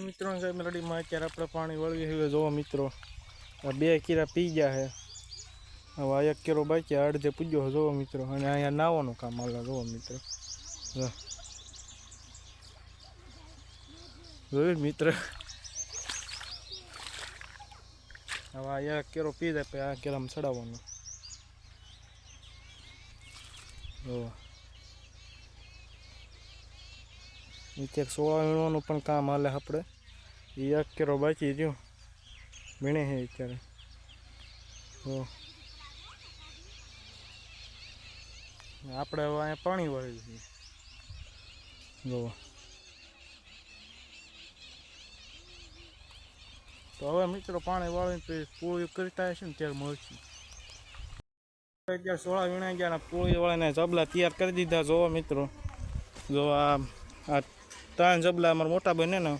મિત્રો મેલડીમાં. અત્યારે આપણે પાણી વળવી હવે જોવો મિત્રો બે કીરા પી ગયા છે. હવે આ એક કેરો બાકી અડધે પૂજ્યો જોવો મિત્રો, અને અહીંયા નાવાનું કામ હાલે. જોવો મિત્રો. જોયું મિત્ર? હવે આ એક કેરો પી જાય, પછી આ કેરામાં ચડાવવાનું. જોવો નીચે સોળા વીણવાનું પણ કામ હાલે આપણે. એ એક કેરો બાકી રહ્યો. વીણે છે અત્યારે. તો આપણે હવે અહીંયા પાણી વાળી છીએ તો હવે મિત્રો પાણી વાળીને પૂરી કરતા હશે ને ત્યારે મળશે. અત્યારે સોળા વીણા ગયા પોળી પૂરી વાળીને જબલા તૈયાર કરી દીધા. જોવો મિત્રો. જો આ આ ત્રણ જબલા અમારા મોટા બને ને,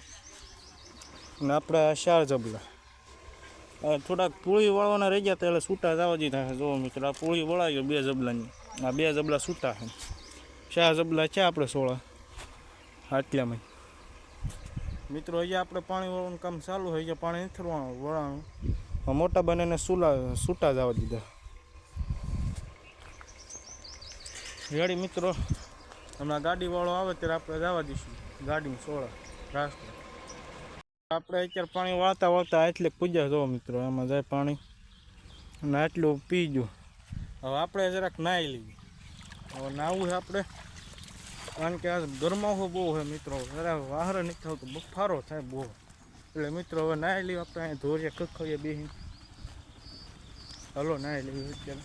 અને આપણે ચાર જબલા. થોડાક પૂળી વાળવાના રહી ગયા એટલે છૂટા જવા દીધા છે. જોવો મિત્રો, આ પૂળી વળાવી ગયો બે જબલાની. આ બે જબલા છૂટા છે. ચાર જબલા છે આપણે સોળા આટલામાં મિત્રો, અહીંયા આપણે પાણી વાળવાનું કામ ચાલુ હોય છે પાણી નથી વળવાનું વળવાનું. આ મોટા બનેને સુલા છૂટા જવા દીધા. રેડી, મિત્રો? હમણાં ગાડીવાળો આવે ત્યારે આપણે જવા દઈશું. ગાડીમાં સોળા રાજકોટ આપણે અત્યારે પાણી વાળતા વાળતા એટલે પૂજા જોવો મિત્રો આમાં જાય પાણી અને આટલું પી ગયું હવે આપણે જરાક નાહી લઈએ હવે નાહવું છે આપણે કારણ કે આ ગરમાવો બહુ છે મિત્રો જરા વાહર નથી થતો બફારો થાય બહુ એટલે મિત્રો હવે નાહી લઈએ આપણે અહીંયા ધોરીએ કખડીએ બેસી હલો નાહી લઈએ અત્યારે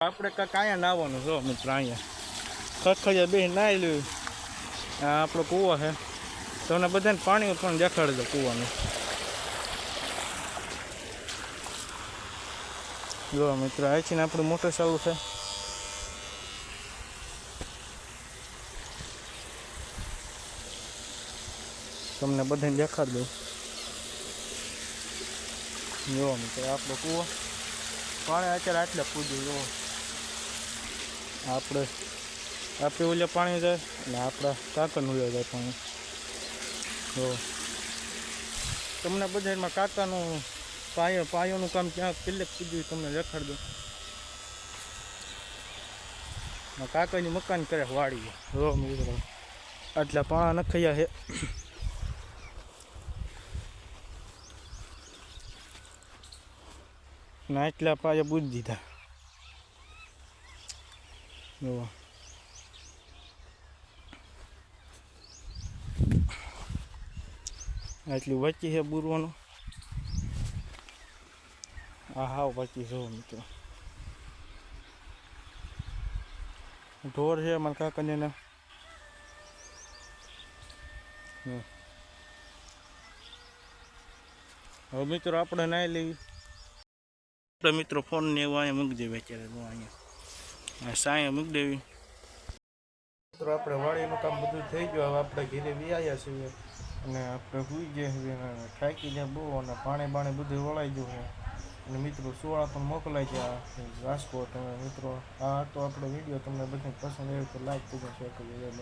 આપણે કાંઈક અહીંયા નાહવાનું જો મિત્રો અહીંયા ખખડિયા બે નાહી લેવું આ આપણો કૂવો છે તમને બધાને પાણી પણ દેખાડી દો કૂવાનું જો મિત્રો આ છે ને આપણું મોટર ચાલુ છે તમને બધાને દેખાડી દઉં જો મિત્રો આપણો કૂવો પાણી અત્યારે આટલે પૂજ્યું જો આપણે આપણે ઓલે પાણી જાય અને આપણા કાકાનું ઓલે જાય પાણી તો તમને બધામાં કાકાનું પાયો પાયોનું કામ ક્યાં કેટલેક કીધું તમને દેખાડ દઉં આ કાકાની મકાન કરે વાડી રો મિત્રો આટલા પાણા નખૈયા છે ને આટલા પાયા બુજ દીધા જોવા આટલી વચ્ચે છે બુરવાનું. આ હાવ વચ્ચી જો મિત્રો. ઢોર છે મારા કાકાને હમ. હવે મિત્રો આપણે નાઈ લેવી. આપણે મિત્રો ફોન ને એવું અહીંયા મૂકી દેવી અત્યારે હું અહીંયા. સાંય મૂકી દેવી. મિત્રો, આપણે વાડીનું કામ બધું થઈ ગયું. હવે આપણે ઘેરે વી છીએ. અને આપણે સુઈ અને થાકી જાય બહુ અને પાણી બાણી બધું વળાઈ છે. અને મિત્રો સોળા પણ મોકલાઈ ગયા રાજકોટ અને મિત્રો, આ તો આપણો વીડિયો. તમને બધાને પસંદ આવ્યો તો લાઈક કરજો શેર કરજો. જય